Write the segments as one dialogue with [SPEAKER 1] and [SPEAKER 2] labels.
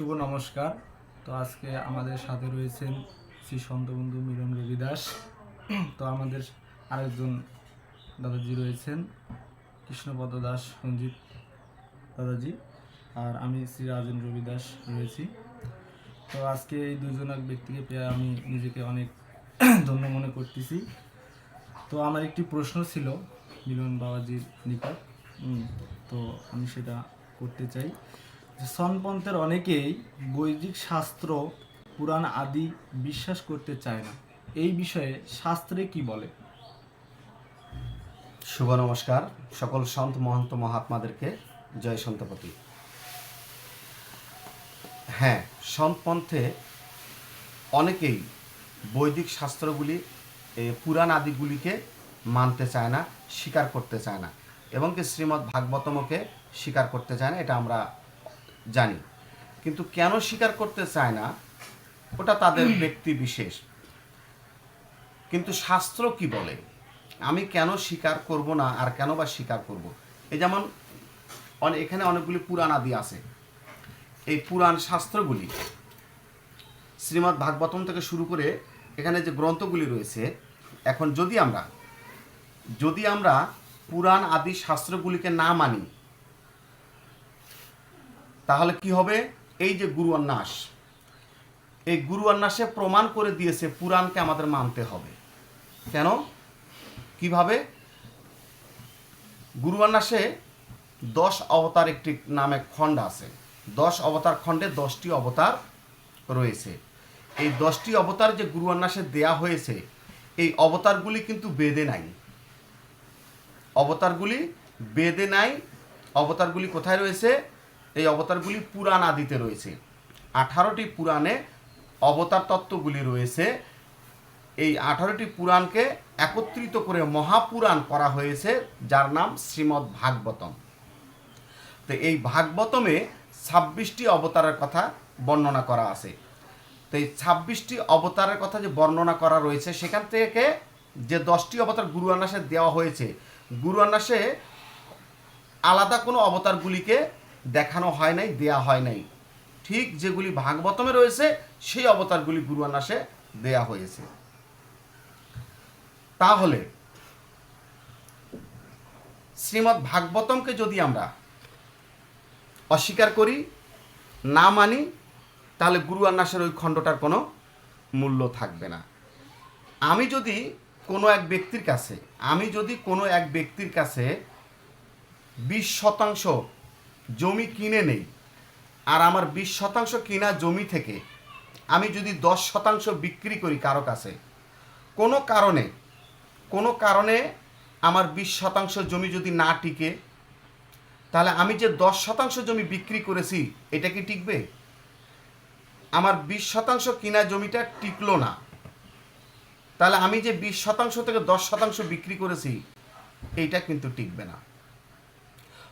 [SPEAKER 1] শুভ নমস্কার। তো আজকে আমাদের সাথে রয়েছেন শ্রী সন্তবন্ধু মিলন রবি দাস তো আমাদের আরেকজন দাদাজি রয়েছেন, কৃষ্ণপদ দাস রঞ্জিত দাদাজি আর আমি শ্রী রাজন রবি দাস রয়েছি। তো আজকে এই দুজন এক ব্যক্তিকে পেয়ে আমি নিজেকে অনেক ধন্য মনে করতেছি। তো আমার একটি প্রশ্ন ছিল মিলন বাবাজির নিকট। তো আমি সেটা করতে চাই। সনপন্থের অনেকেই বৈদিক শাস্ত্র, পুরাণ আদি বিশ্বাস করতে চায় না। এই বিষয়ে শাস্ত্রে কি বলে?
[SPEAKER 2] শুভ নমস্কার। সকল সন্ত মহন্ত মহাত্মাদেরকে জয় সন্তপতি। হ্যাঁ সন্তপন্থে অনেকেই বৈদিক শাস্ত্রগুলি পুরাণ আদিগুলিকে মানতে চায় না, স্বীকার করতে চায় না এবং কি শ্রীমদ্ ভাগবতমকে স্বীকার করতে চায় না, এটা আমরা জানি। কিন্তু কেন স্বীকার করতে চায় না ওটা তাদের ব্যক্তি বিশেষ। কিন্তু শাস্ত্র কি বলে? আমি কেন স্বীকার করব না আর কেন বা স্বীকার করব? এই যেমন এখানে অনেকগুলি পুরাণ আদি আছে। এই পুরাণ শাস্ত্রগুলি শ্রীমৎ ভাগবতম থেকে শুরু করে এখানে যে গ্রন্থগুলি রয়েছে এখন যদি আমরা যদি আমরা পুরাণ আদি শাস্ত্রগুলিকে না মানি তাহলে কি হবে? এই যে গুরু অন্যাস এই গুরু অন্যাসে প্রমাণ করে দিয়েছে পুরাণকে আমাদের মানতে হবে। কেন? কীভাবে? গুরু অন্যাসে দশ অবতার একটি নামে খণ্ড আছে। দশ অবতার খণ্ডে দশটি অবতার রয়েছে। এই দশটি অবতার যে গুরু অন্যাসে দেয়া হয়েছে, এই অবতারগুলি কিন্তু বেদে নাই। অবতারগুলি বেদে নাই। অবতারগুলি কোথায় রয়েছে? এই অবতারগুলি পুরাণ আদিতে রয়েছে। আঠারোটি পুরাণে অবতার তত্ত্বগুলি রয়েছে। এই আঠারোটি পুরাণকে একত্রিত করে মহাপুরাণ করা হয়েছে, যার নাম শ্রীমদ্ ভাগবতম। তো এই ভাগবতমে ছাব্বিশটি অবতারের কথা বর্ণনা করা আছে। তো এই ছাব্বিশটি অবতারের কথা যে বর্ণনা করা রয়েছে, সেখান থেকে যে দশটি অবতার গুরু আন্নাসে দেওয়া হয়েছে, গুরু আন্নাসে আলাদা কোনো অবতারগুলিকে দেখানো হয় নাই, দেয়া হয় নাই। ঠিক যেগুলি ভাগবতমে রয়েছে, সেই অবতারগুলি গুরু আন্নাসে দেয়া হয়েছে। তাহলে, শ্রীমদ্ ভাগবতমকে যদি আমরা অস্বীকার করি, না মানি, তাহলে গুরু আন্নাসের ওই খণ্ডটার কোনো মূল্য থাকবে না। আমি যদি কোনো এক ব্যক্তির কাছে, আমি যদি কোনো এক ব্যক্তির কাছে বিশ শতাংশ জমি কিনে নেই, আর আমার বিশ শতাংশ কিনা জমি থেকে আমি যদি দশ শতাংশ বিক্রি করি কারও কাছে, কোনো কারণে কোনো কারণে আমার বিশ শতাংশ জমি যদি না টিকে, তাহলে আমি যে দশ শতাংশ জমি বিক্রি করেছি, এটা কি টিকবে? আমার বিশ শতাংশ কিনা জমিটা টিকলো না, তাহলে আমি যে বিশ শতাংশ থেকে দশ শতাংশ বিক্রি করেছি, এইটা কিন্তু টিকবে না।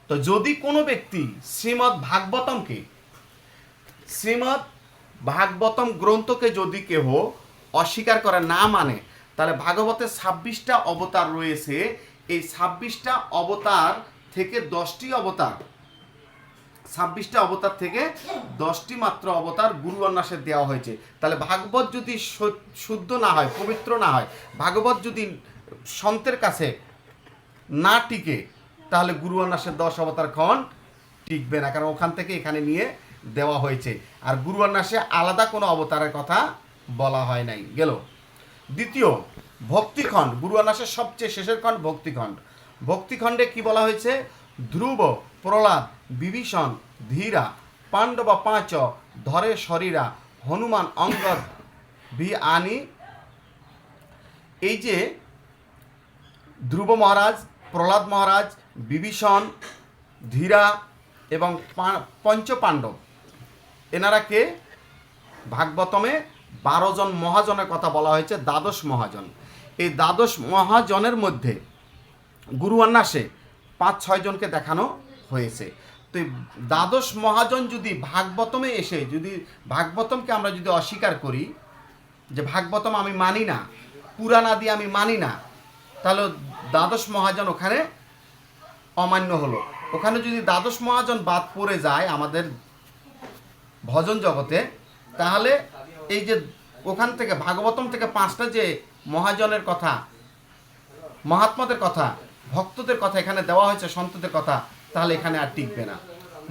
[SPEAKER 2] তো যদি কোনো ব্যক্তি শ্রীমৎ ভাগবতমকে শ্রীমৎ ভাগবতম গ্রন্থকে যদি কেহ অস্বীকার করে না মানে তাহলে ভাগবতের ছাব্বিশটা অবতার রয়েছে। এই ছাব্বিশটা অবতার থেকে দশটি অবতার, ছাব্বিশটা অবতার থেকে দশটি মাত্র অবতার গুরু অন্যাসে দেওয়া হয়েছে। তাহলে ভাগবত যদি শুদ্ধ না হয়, পবিত্র না হয়, ভাগবত যদি সন্তের কাছে না টিকে তাহলে গুরু অন্যাসের দশ অবতার খন টিকবে না, কারণ ওখান থেকে এখানে নিয়ে দেওয়া হয়েছে। আর গুরু অন্যাসে আলাদা কোনো অবতারের কথা বলা হয় নাই। গেল। দ্বিতীয়, ভক্তিখণ্ড। গুরু অন্যাসের সবচেয়ে শেষের খণ্ড ভক্তিখণ্ড। ভক্তিখণ্ডে কি বলা হয়েছে? ধ্রুব, প্রহ্লাদ, বিভীষণ, ধীরা, পাণ্ডব, পাঁচ, ধরে শরীরা, হনুমান, অঙ্গদ ভি আনি এই যে ধ্রুব মহারাজ প্রহ্লাদ মহারাজ, বিভীষণ, ধীরা এবং পঞ্চপাণ্ডব। এনারা কে? ভাগবতমে বারো জন মহাজনের কথা বলা হয়েছে, দ্বাদশ মহাজন। এই দ্বাদশ মহাজনের মধ্যে গুরু অন্যাসে পাঁচ, ছয় জনকে দেখানো হয়েছে। তো দ্বাদশ মহাজন যদি ভাগবতমে এসে, যদি ভাগবতমকে আমরা যদি অস্বীকার করি, যে ভাগবতম আমি মানি না পুরাণ আদি আমি মানি না, তাহলে দ্বাদশ মহাজন ওখানে অমান্য হলো। ওখানে যদি দ্বাদশ মহাজন বাদ পড়ে যায় আমাদের ভজন জগতে, তাহলে এই যে ওখান থেকে, ভাগবতম থেকে পাঁচটা যে মহাজনের কথা, মহাত্মাদের কথা, ভক্তদের কথা এখানে দেওয়া হয়েছে, সন্তদের কথা, তাহলে এখানে আর টিকবে না।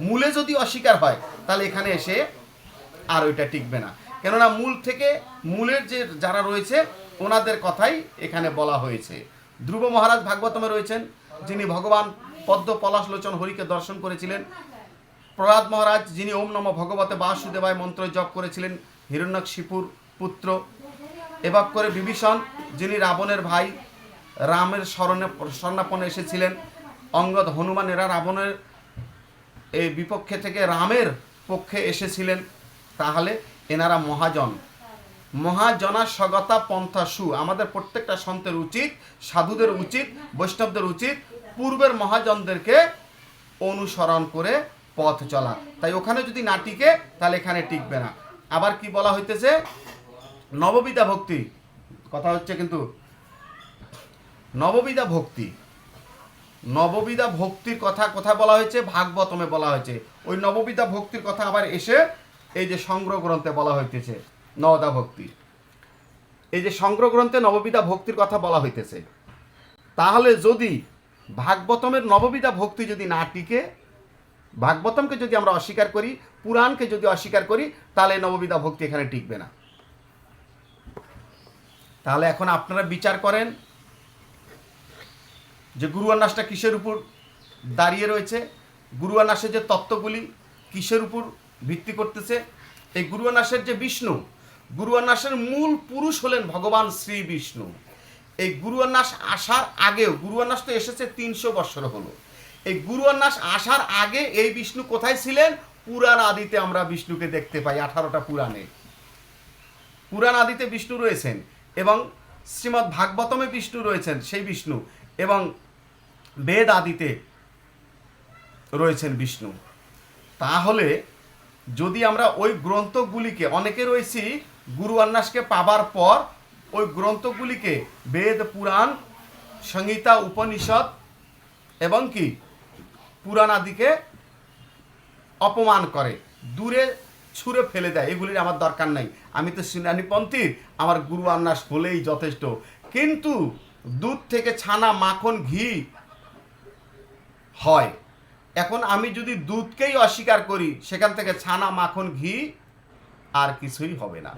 [SPEAKER 2] মূলে যদি অস্বীকার হয়, তাহলে এখানে এসে আর ওইটা টিকবে না। কেননা মূল থেকে, মূলের যে যারা রয়েছে, ওনাদের কথাই এখানে বলা হয়েছে। ধ্রুব মহারাজ ভাগবতমে রয়েছেন, যিনি ভগবান পদ্ম পলাশলোচন হরিকে দর্শন করেছিলেন। প্রহ্লাদ মহারাজ, যিনি ওম নম ভগবতে বাসুদেবায় মন্ত্র জপ করেছিলেন, হিরণ্যকশিপুর পুত্র। এবার করে বিভীষণ, যিনি রাবণের ভাই, রামের স্মরণে স্বর্ণাপনে এসেছিলেন। অঙ্গদ হনুমান এরা রাবণের এই বিপক্ষে থেকে রামের পক্ষে এসেছিলেন। তাহলে এনারা মহাজন। মহাজনা স্বগতা পন্থা সু। আমাদের প্রত্যেকটা সন্তের উচিত, সাধুদের উচিত, বৈষ্ণবদের উচিত, পূর্বের মহাজনদেরকে অনুসরণ করে পথ চলা। তাই ওখানে যদি না টিকে, তাহলে এখানে টিকবে না। আবার কি বলা হইতেছে? নববিদা ভক্তি। কথা হচ্ছে কিন্তু নববিদা ভক্তি। নববিদা ভক্তির কথা কোথায় বলা হয়েছে? ভাগবতমে বলা হয়েছে। ওই নববিদা ভক্তির কথা আবার এসে এই যে সংগ্রহ গ্রন্থে বলা হইতেছে। নবদা ভক্তি। এই যে সংগ্রহ গ্রন্থে নববিধা ভক্তির কথা বলা হইতেছে, তাহলে যদি ভাগবতমের নববিধা ভক্তি যদি না টিকে, ভাগবতমকে যদি আমরা অস্বীকার করি, পুরাণকে যদি অস্বীকার করি, তাহলে নববিধা ভক্তি এখানে টিকবে না। তাহলে এখন আপনারা বিচার করেন যে গুরুয়ান্নাসটা কিসের উপর দাঁড়িয়ে রয়েছে গুরু গুরুয়ান্নাসের যে তত্ত্বগুলি কিসের উপর ভিত্তি করতেছে, এই গুরুয়ান্নাসের যে বিষ্ণু গুরুয়ান্নাসের মূল পুরুষ হলেন ভগবান শ্রী বিষ্ণু। এই গুরুয়ান্নাস আসার আগেও গুরুয়ান্নাস তো এসেছে তিনশো বৎসর হলো। এই গুরুয়ান্নাস আসার আগে এই বিষ্ণু কোথায় ছিলেন? পুরাণ আদিতে আমরা বিষ্ণুকে দেখতে পাই, আঠারোটা পুরাণে। পুরাণ আদিতে বিষ্ণু রয়েছেন এবং শ্রীমদ্ ভাগবতমে বিষ্ণু রয়েছেন সেই বিষ্ণু এবং বেদ আদিতে রয়েছেন বিষ্ণু। তাহলে যদি আমরা ওই গ্রন্থগুলিকে, অনেকে রয়েছি গুরু আন্নাসকে পাবার পর ওই গ্রন্থগুলিকে বেদ, পুরাণ, সংহিতা, উপনিষদ এবং কি পুরাণ আদিকে অপমান করে, দূরে ছুঁড়ে ফেলে দেয়। এগুলির আমার দরকার নাই। আমি তো সিনানিপন্থীর আমার গুরু আন্নাস হলেই যথেষ্ট। কিন্তু দুধ থেকে ছানা, মাখন, ঘি হয়। এখন আমি যদি দুধকেই অস্বীকার করি, সেখান থেকে ছানা, মাখন, ঘি আর কিছুই হবে না।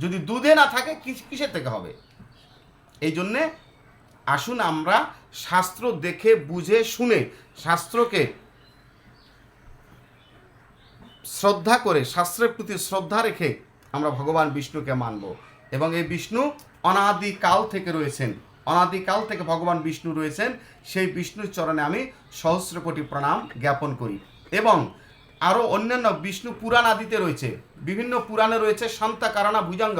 [SPEAKER 2] যদি দুধে না থাকে কিসের থেকে হবে? এই জন্যে আসুন আমরা শাস্ত্র দেখে, বুঝে, শুনে শাস্ত্রকে শ্রদ্ধা করে, শাস্ত্রের প্রতি শ্রদ্ধা রেখে আমরা ভগবান বিষ্ণুকে মানব। এবং এই বিষ্ণু অনাদিকাল থেকে রয়েছেন। অনাদিকাল থেকে ভগবান বিষ্ণু রয়েছেন। সেই বিষ্ণুর চরণে আমি সহস্র কোটি প্রণাম জ্ঞাপন করি। এবং আরও অন্যান্য বিষ্ণু পুরাণ আদিতে রয়েছে। বিভিন্ন পুরাণে রয়েছে সন্তা কারণা ভুজঙ্গ,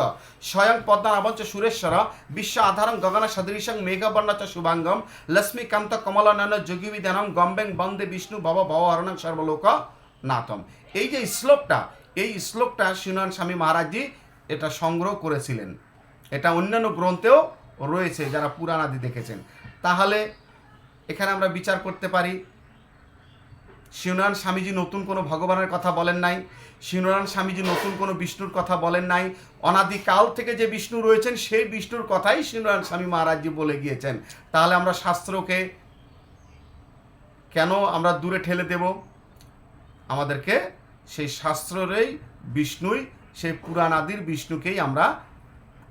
[SPEAKER 2] স্বয়ং পদ্মানাবঞ্চ সুরেশ্বর, বিশ্ব আধারং, গগন সদৃশং মেঘবর্ণচ, শুভাঙ্গম, লক্ষ্মীকান্ত, কমলনয়ন, যোগীবিধানম, গম্বেং, বন্দে বিষ্ণু, ভব ভবহরণং সর্বলোক নাতম এই যে শ্লোকটা, এই শ্লোকটা শ্রীনারায়ণ স্বামী মহারাজজি এটা সংগ্রহ করেছিলেন। এটা অন্যান্য গ্রন্থেও রয়েছে যারা পুরাণ আদি দেখেছেন। তাহলে এখানে আমরা বিচার করতে পারি। শিবনারায়ণ স্বামীজি নতুন কোনো ভগবানের কথা বলেন নাই শিবনারায়ণ স্বামীজি নতুন কোনো বিষ্ণুর কথা বলেন নাই, অনাদিকাল থেকে যে বিষ্ণু রয়েছেন, সেই বিষ্ণুর কথাই শিবনারায়ণ স্বামী মহারাজজি বলে গিয়েছেন। তাহলে আমরা শাস্ত্রকে কেন আমরা দূরে ঠেলে দেব? আমাদেরকে সেই শাস্ত্রেরই বিষ্ণুই, সেই পুরাণ আদির বিষ্ণুকেই আমরা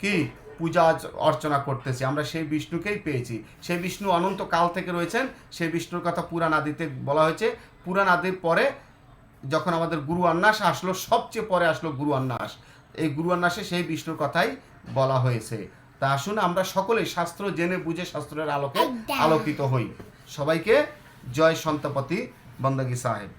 [SPEAKER 2] কি পূজা অর্চ- অর্চনা করতেছি। আমরা সেই বিষ্ণুকেই পেয়েছি। সেই বিষ্ণু অনন্ত কাল থেকে রয়েছেন। সেই বিষ্ণুর কথা পুরাণ আদিতে বলা হয়েছে। পুরাণ আদির পরে যখন আমাদের গুরু আন্নাস আসলো সবচেয়ে পরে আসলো গুরু আন্নাস। এই গুরু আন্নাসে সেই বিষ্ণুর কথাই বলা হয়েছে। তা আসুন আমরা সকলেই শাস্ত্র জেনে বুঝে শাস্ত্রের আলোকে আলোকিত হই। সবাইকে জয় সন্তপতি বন্দগী সাহেব।